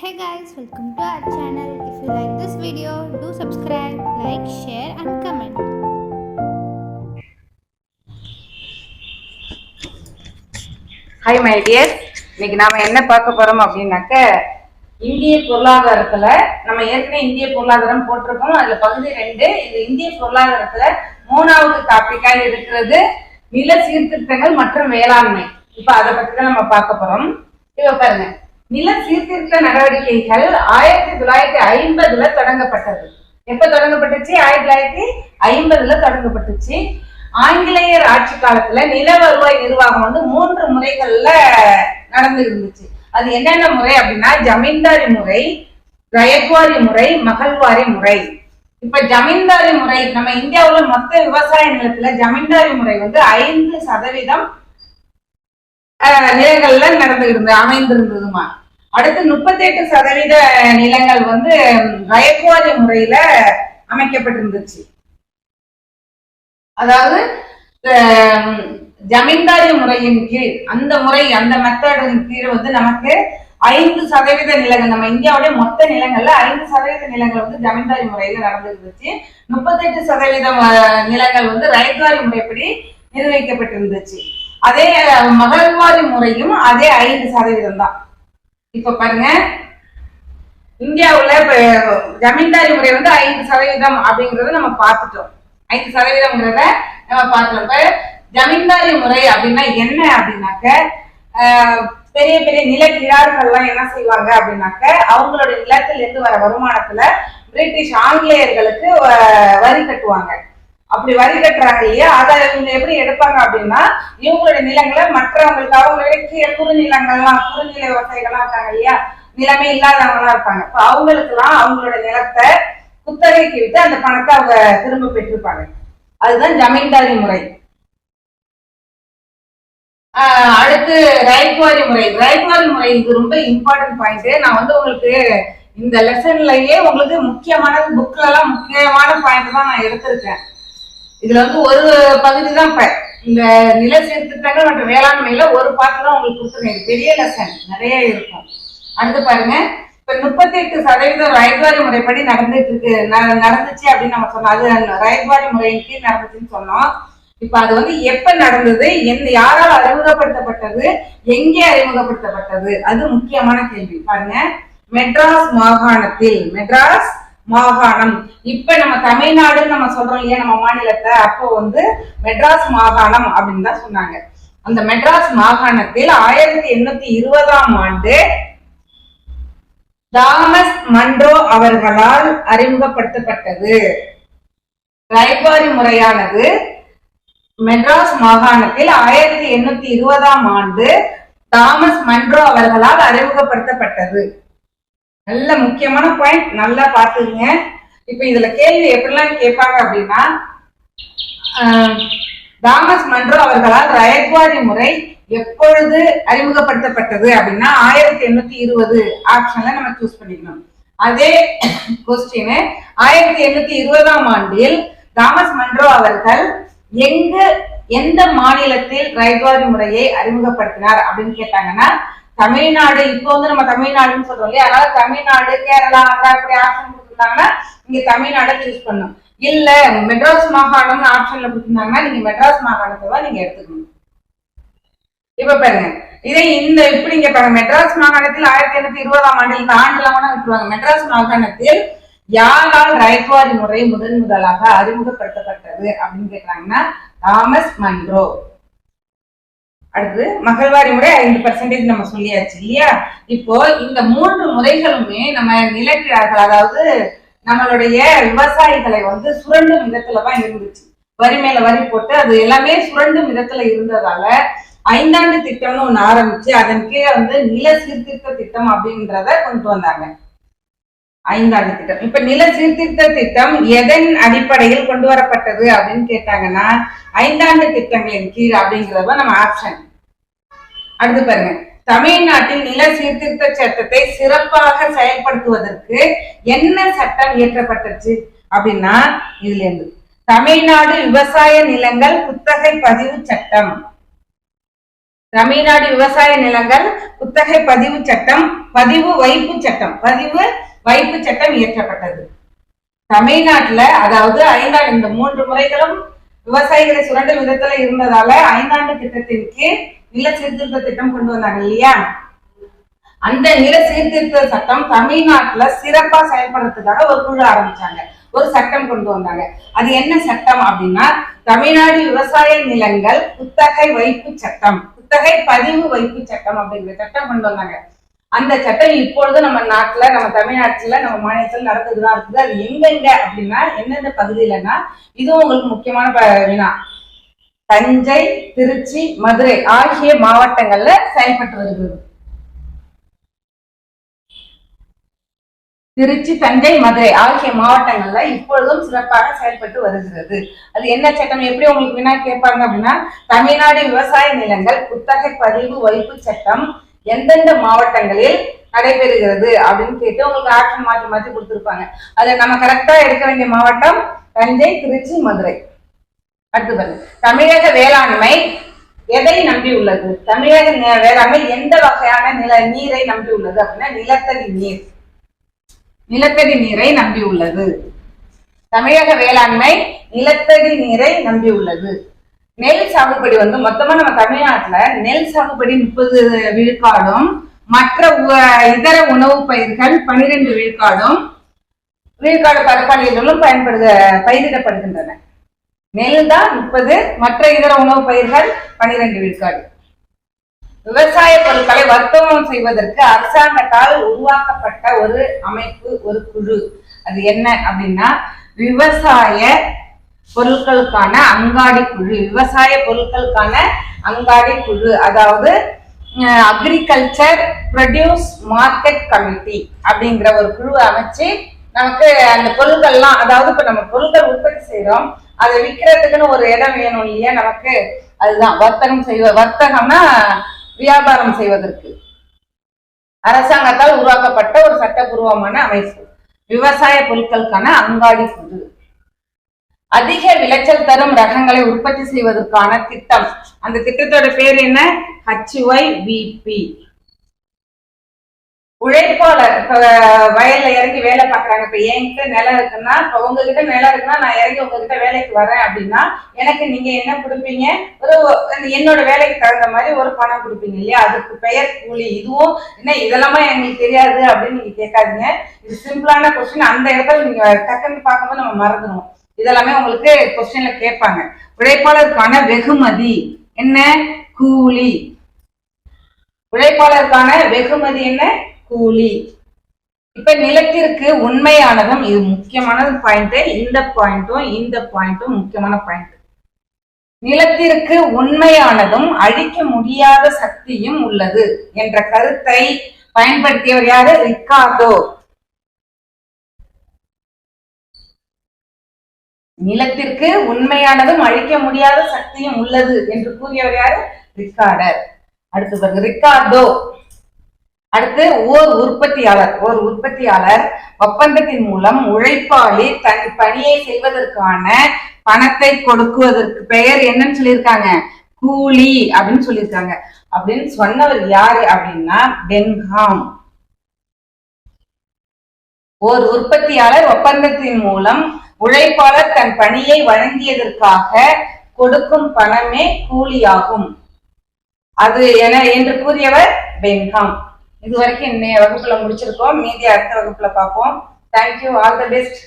Hey guys welcome to our channel if you like this video do subscribe like share and comment hi my dear இன்னைக்கு நாம என்ன பார்க்க போறோம் அப்படின்னாக்க இந்திய பொருளாதாரத்துல நம்ம ஏற்கனவே இந்திய பொருளாதாரம் போட்டிருக்கோம். அதுல பகுதி ரெண்டு இது இந்திய பொருளாதாரத்துல மூணாவது டாபிக்கா இருக்கிறது நில சீர்திருத்தங்கள் மற்றும் வேளாண்மை. இப்ப அதை பத்தி தான் நம்ம பார்க்க போறோம். இப்ப பாருங்க. நில சீர்திருத்த நடவடிக்கைகள் ஆயிரத்தி தொள்ளாயிரத்தி ஐம்பதுல தொடங்கப்பட்டது. எப்ப தொடங்கப்பட்டுச்சு? ஆயிரத்தி தொள்ளாயிரத்தி ஐம்பதுல தொடங்கப்பட்டுச்சு. ஆங்கிலேயர் ஆட்சி காலத்துல நில வருவாய் நிர்வாகம் வந்து மூன்று முறைகள்ல நடந்து இருந்துச்சு அது என்னென்ன முறை அப்படின்னா ஜமீன்தாரி முறை ரயத்வாரி முறை மகள்வாரி முறை. இப்ப ஜமீன்தாரி முறை நம்ம இந்தியாவுல மொத்த விவசாய நிலத்துல ஜமீன்தாரி முறை வந்து ஐந்து சதவீதம் நிலங்கள்ல நடந்துகிருந்து அமைந்திருந்ததுமா. அடுத்து முப்பத்தி எட்டு சதவீத நிலங்கள் வந்து ரயத்வாரி முறையில அமைக்கப்பட்டிருந்துச்சு. அதாவது ஜமீன்தாரி முறையின் கீழ் அந்த முறை அந்த மெத்தடின் கீழ் வந்து நமக்கு ஐந்து சதவீத நிலங்கள் நம்ம இந்தியாவுடைய மொத்த நிலங்கள்ல ஐந்து சதவீத நிலங்கள் வந்து ஜமீன்தாரி முறையில நடந்து இருந்துச்சு முப்பத்தெட்டு சதவீதம் நிலங்கள் வந்து ரயத்வாரி முறைப்படி நிர்வகிக்கப்பட்டிருந்துச்சு. அதே மகள்வாரி முறையும் அதே ஐந்து சதவீதம் தான் இப்ப பாருங்க இந்தியாவுல இப்ப ஜமீன்தாரி முறை வந்து ஐந்து சதவீதம் அப்படிங்கறத நம்ம பார்த்துட்டோம். ஐந்து சதவீதம்ங்கிறத நம்ம பார்த்தோம் இப்ப ஜமீன்தாரி முறை அப்படின்னா என்ன அப்படின்னாக்க பெரிய பெரிய நிலக்கிழார்கள்லாம் என்ன செய்வாங்க அப்படின்னாக்க அவங்களோட நிலத்திலிருந்து வர வருமானத்துல பிரிட்டிஷ் ஆங்கிலேயர்களுக்கு வ- வரி கட்டுவாங்க. அப்படி வரி கட்டுறாங்க இல்லையா? அதை இவங்க எப்படி எடுப்பாங்க அப்படின்னா இவங்களுடைய நிலங்களை மற்றவங்களுக்கு அவங்களுடைய கீழே குறுநிலங்கள்லாம் குறுநில விவசாயிகள்லாம் இருக்காங்க இல்லையா? நிலமே இல்லாதவங்களாம் இருப்பாங்க. இப்ப அவங்களுக்கு எல்லாம் அவங்களோட நிலத்தை குத்தகைக்கு விட்டு அந்த பணத்தை அவங்க திரும்ப பெற்றிருப்பாங்க. அதுதான் ஜமீன்தாரி முறை. ஆஹ் அடுத்து ரைட்வாரி முறை. ரைட்வாரி முறை இது ரொம்ப இம்பார்ட்டன்ட் பாயிண்ட் நான் வந்து உங்களுக்கு இந்த லெசன்லயே உங்களுக்கு முக்கியமான புக்ல எல்லாம் முக்கியமான பாயிண்ட் தான் நான் எடுத்திருக்கேன். இதுல வந்து ஒரு பகுதி தான் இப்ப இந்த நில சீர்திருத்தங்கள் மற்றும் வேளாண்மையில ஒரு பாட்டு தான் உங்களுக்கு கொடுத்துருங்க பெரிய லெசன் நிறைய இருக்கும். அடுத்து பாருங்க. இப்ப முப்பத்தி எட்டு சதவீதம் ரயில்வாரி முறைப்படி நடந்துட்டு இருக்கு. ந- நடந்துச்சு அப்படின்னு நம்ம சொன்னோம். அது ரயில்வாரி முறையின் கீழ் நடந்துச்சுன்னு சொன்னோம். இப்ப அது வந்து எப்ப நடந்தது? எந்த யாரால் அறிமுகப்படுத்தப்பட்டது? எங்கே அறிமுகப்படுத்தப்பட்டது? அது முக்கியமான கேள்வி. பாருங்க. மெட்ராஸ் மாகாணத்தில் மெட்ராஸ் மாகாணம். இப்ப நம்ம தமிழ்நாடுன்னு நம்ம சொல்றோம் இல்லையா நம்ம மாநிலத்தை அப்போ வந்து மெட்ராஸ் மாகாணம் அப்படின்னு தான் சொன்னாங்க. அந்த மெட்ராஸ் மாகாணத்தில் ஆயிரத்தி எண்ணூத்தி இருபதாம் ஆண்டு தாமஸ் மன்றோ அவர்களால் அறிமுகப்படுத்தப்பட்டது. ரைபாரி முறையானது மெட்ராஸ் மாகாணத்தில் ஆயிரத்தி எண்ணூத்தி இருபதாம் ஆண்டு தாமஸ் மன்றோ அவர்களால் அறிமுகப்படுத்தப்பட்டது. நல்ல முக்கியமான பாயிண்ட் நல்லா பாத்துங்க இப்ப இதுல கேள்வி எப்படிலாம் கேட்பாங்க அப்படின்னா தாமஸ் மன்றோ அவர்களால் ரயத்வாரி முறை எப்பொழுது அறிமுகப்படுத்தப்பட்டது அப்படின்னா ஆயிரத்தி எண்ணூத்தி இருபது ஆப்ஷன்ல நம்ம சூஸ் பண்ணிக்கணும். அதே கொஸ்டின் ஆயிரத்தி எண்ணூத்தி இருபதாம் ஆண்டில் தாமஸ் மன்றோ அவர்கள் எங்கு எந்த மாநிலத்தில் ரயில்வாரி முறையை அறிமுகப்படுத்தினார் அப்படின்னு கேட்டாங்கன்னா தமிழ்நாடு இப்போ வந்து நம்ம தமிழ்நாடுன்னு சொல்றோம் இல்லையா? அதனால தமிழ்நாடு கேரளா அந்த அப்படி ஆப்ஷன் கொடுத்துருந்தாங்கன்னா நீங்க தமிழ்நாடை சூஸ் பண்ணணும் இல்ல மெட்ராஸ் மாகாணம்னு ஆப்ஷன்ல கொடுத்துருந்தாங்கன்னா நீங்க மெட்ராஸ் மாகாணத்தை தான் நீங்க எடுத்துக்கணும். இப்ப பாருங்க. இதே இந்த இப்படி இங்க பாருங்க. மெட்ராஸ் மாகாணத்தில் ஆயிரத்தி எண்ணூத்தி இருபதாம் ஆண்டில் இந்த ஆண்டுல வேணா விட்டுருவாங்க. மெட்ராஸ் மாகாணத்தில் யாரால் ரைட்வாரி முறை முதன் முதலாக அறிமுகப்படுத்தப்பட்டது அப்படின்னு கேட்கிறாங்கன்னா தாமஸ் மன்றோ. அடுத்தது மகள்வாரி முறை ஐந்து பர்சன்டேஜ் நம்ம சொல்லியாச்சு இல்லையா? இப்போ இந்த மூன்று முறைகளுமே நம்ம நிலக்கிழார்கள் அதாவது நம்மளுடைய விவசாயிகளை வந்து சுரண்டும் விதத்துல தான் இருந்துச்சு. வரி மேல வரி போட்டு அது எல்லாமே சுரண்டும் விதத்துல இருந்ததால ஐந்தாண்டு திட்டம்னு ஒன்று ஆரம்பிச்சு அதன் கீழே வந்து நில சீர்திருத்த திட்டம் அப்படின்றத கொண்டு வந்தாங்க. ஐந்தாண்டு திட்டம் இப்ப நில சீர்திருத்த திட்டம் எதன் அடிப்படையில் கொண்டு வரப்பட்டது அப்படின்னு கேட்டாங்கன்னா ஐந்தாண்டு திட்டங்களின் கீழ் அப்படிங்கிறப்ப நம்ம ஆப்ஷன் அடுத்து பாருங்க. தமிழ்நாட்டில் நில சீர்திருத்த சட்டத்தை சிறப்பாக செயல்படுத்துவதற்கு என்ன சட்டம் இயற்றப்பட்டுச்சு அப்படின்னா இதுல இருந்து தமிழ்நாடு விவசாய நிலங்கள் குத்தகை பதிவு சட்டம். தமிழ்நாடு விவசாய நிலங்கள் குத்தகை பதிவு சட்டம் பதிவு வைப்பு சட்டம். பதிவு வைப்பு சட்டம் இயற்றப்பட்டது. தமிழ்நாட்டுல அதாவது ஐந்தாண்டு இந்த மூன்று முறைகளும் விவசாயிகளை சுரண்டல் விதத்துல இருந்ததால ஐந்தாண்டு திட்டத்தின் கீழ் நில சீர்திருத்த திட்டம் கொண்டு வந்தாங்க இல்லையா? அந்த நில சீர்திருத்த சட்டம் தமிழ்நாட்டுல சிறப்பா செயல்படுறதுக்காக ஒரு குழு ஆரம்பிச்சாங்க. ஒரு சட்டம் கொண்டு வந்தாங்க. அது என்ன சட்டம் அப்படின்னா தமிழ்நாடு விவசாய நிலங்கள் குத்தகை வைப்பு சட்டம் குத்தகை பதிவு வைப்பு சட்டம் அப்படிங்கிற சட்டம் கொண்டு வந்தாங்க. அந்த சட்டம் இப்பொழுது நம்ம நாட்டுல நம்ம தமிழ்நாட்டுல நம்ம மாநிலத்தில் நடந்துட்டுதான் இருக்குது. அது எங்கெங்க அப்படின்னா எந்தெந்த பகுதியிலன்னா இதுவும் உங்களுக்கு முக்கியமான ப- வினா. தஞ்சை திருச்சி மதுரை ஆகிய மாவட்டங்கள்ல செயல்பட்டு வருகிறது. திருச்சி தஞ்சை மதுரை ஆகிய மாவட்டங்கள்ல இப்பொழுதும் சிறப்பாக செயல்பட்டு வருகிறது. அது என்ன சட்டம்? எப்படி உங்களுக்கு வினா கேட்பாங்க அப்படின்னா தமிழ்நாடு விவசாய நிலங்கள் புத்தக பதிவு வைப்பு சட்டம் எந்தெந்த மாவட்டங்களில் நடைபெறுகிறது அப்படின்னு கேட்டு உங்களுக்கு ஆப்ஷன் மாற்றி மாற்றி கொடுத்துருப்பாங்க. அதுல நம்ம கரெக்டா எடுக்க வேண்டிய மாவட்டம் தஞ்சை திருச்சி மதுரை. அடுத்து பாருங்க. தமிழக வேளாண்மை எதை நம்பி உள்ளது? தமிழக வேளாண்மை எந்த வகையான நில நீரை நம்பி உள்ளது அப்படின்னா நிலத்தடி நீர். நிலத்தடி நீரை நம்பி உள்ளது. தமிழக வேளாண்மை நிலத்தடி நீரை நம்பி உள்ளது. நெல் சாகுபடி வந்து மொத்தமா நம்ம தமிழ்நாட்டுல நெல் சாகுபடி முப்பது விழுக்காடும் மற்ற உ- இதர உணவுப் பயிர்கள் பனிரெண்டு விழுக்காடும் விழுக்காடு பரப்பாளிகளும் பயன்படுத பயிரிடப்படுகின்றன. நெல் தான் முப்பது மற்ற இதர உணவுப் பயிர்கள் பனிரெண்டு விழுக்காடு. விவசாய பொருட்களை வர்த்தகம் செய்வதற்கு அரசாங்கத்தால் உருவாக்கப்பட்ட ஒரு அமைப்பு ஒரு குழு. அது என்ன அப்படின்னா விவசாய பொருட்களுக்கான அங்காடி குழு விவசாய பொருட்களுக்கான அங்காடி குழு அதாவது அக்ரிகல்ச்சர் ப்ரொடியூஸ் மார்க்கெட் கமிட்டி அப்படிங்கிற ஒரு குழுவை அமைச்சு நமக்கு அந்த பொருட்கள்லாம் அதாவது இப்ப நம்ம பொருட்கள் உற்பத்தி செய்கிறோம் அதை விற்கிறதுக்குன்னு ஒரு இடம் வேணும் இல்லையா நமக்கு? அதுதான் வர்த்தகம் செய்வ வர்த்தகம்னா வியாபாரம் செய்வதற்கு. அரசாங்கத்தால் உருவாக்கப்பட்ட ஒரு சட்டபூர்வமான அமைப்பு. விவசாய பொருட்களுக்கான அங்காடி குழு. அதிக விளைச்சல் தரும் ரகங்களை உற்பத்தி செய்வதற்கான திட்டம். அந்த திட்டத்தோட பேர் என்ன? ஹச்ஒய் விபி உழைப்பாளர் இப்ப வயல்ல இறங்கி வேலை பாக்குறாங்க இப்ப என்கிட்ட நிலம் இருக்குன்னா இப்ப உங்ககிட்ட நிலம் இருக்குன்னா நான் இறங்கி உங்ககிட்ட வேலைக்கு வரேன் அப்படின்னா எனக்கு நீங்க என்ன கொடுப்பீங்க? ஒரு என்னோட வேலைக்கு தகுந்த மாதிரி ஒரு பணம் கொடுப்பீங்க இல்லையா? அதுக்கு பெயர் கூலி. இதுவும் என்ன இதெல்லாமா எங்களுக்கு தெரியாது அப்படின்னு நீங்க கேட்காதீங்க. இது சிம்பிளான கொஸ்டின் அந்த இடத்துல நீங்க டக்குன்னு பார்க்கும்போது நம்ம மறந்துடுவோம் இதெல்லாமே உங்களுக்கு கொஸ்டின்ல கேட்பாங்க. உழைப்பாளருக்கான வெகுமதி. என்ன? கூலி. உழைப்பாளருக்கான வெகுமதி என்ன? கூலி. இப்ப நிலத்திற்கு உண்மையானதும் இது முக்கியமான பாயிண்ட் இந்த பாயிண்ட்டும் இந்த பாயிண்ட்டும் முக்கியமான பாயிண்ட் நிலத்திற்கு உண்மையானதும் அழிக்க முடியாத சக்தியும் உள்ளது என்ற கருத்தை பயன்படுத்தியவர் யாரு? ரிக்கார்டோ. நிலத்திற்கு உண்மையானதும் அழிக்க முடியாத சக்தியும் உள்ளது என்று கூறியவர் யாரு? ரிக்கார்டர். அடுத்து பாருங்க ரிக்கார்டோ. அடுத்து ஓர் உற்பத்தியாளர். ஓர் உற்பத்தியாளர் ஒப்பந்தத்தின் மூலம் உழைப்பாளி தன் பணியை செய்வதற்கான பணத்தை கொடுக்குவதற்கு பெயர் என்னன்னு சொல்லியிருக்காங்க. கூலி அப்படின்னு சொல்லியிருக்காங்க. அப்படின்னு சொன்னவர் யாரு அப்படின்னா பென்ஹாம். ஓர் உற்பத்தியாளர் ஒப்பந்தத்தின் மூலம் உழைப்பாளர் தன் பணியை வழங்கியதற்காக கொடுக்கும் பணமே கூலியாகும். அது என என்று கூறியவர் பென்ஹாம். இது வரைக்கும் இன்னைய வகுப்புல முடிச்சிருக்கோம். மீதி அடுத்த வகுப்புல பார்ப்போம். Thank you all the best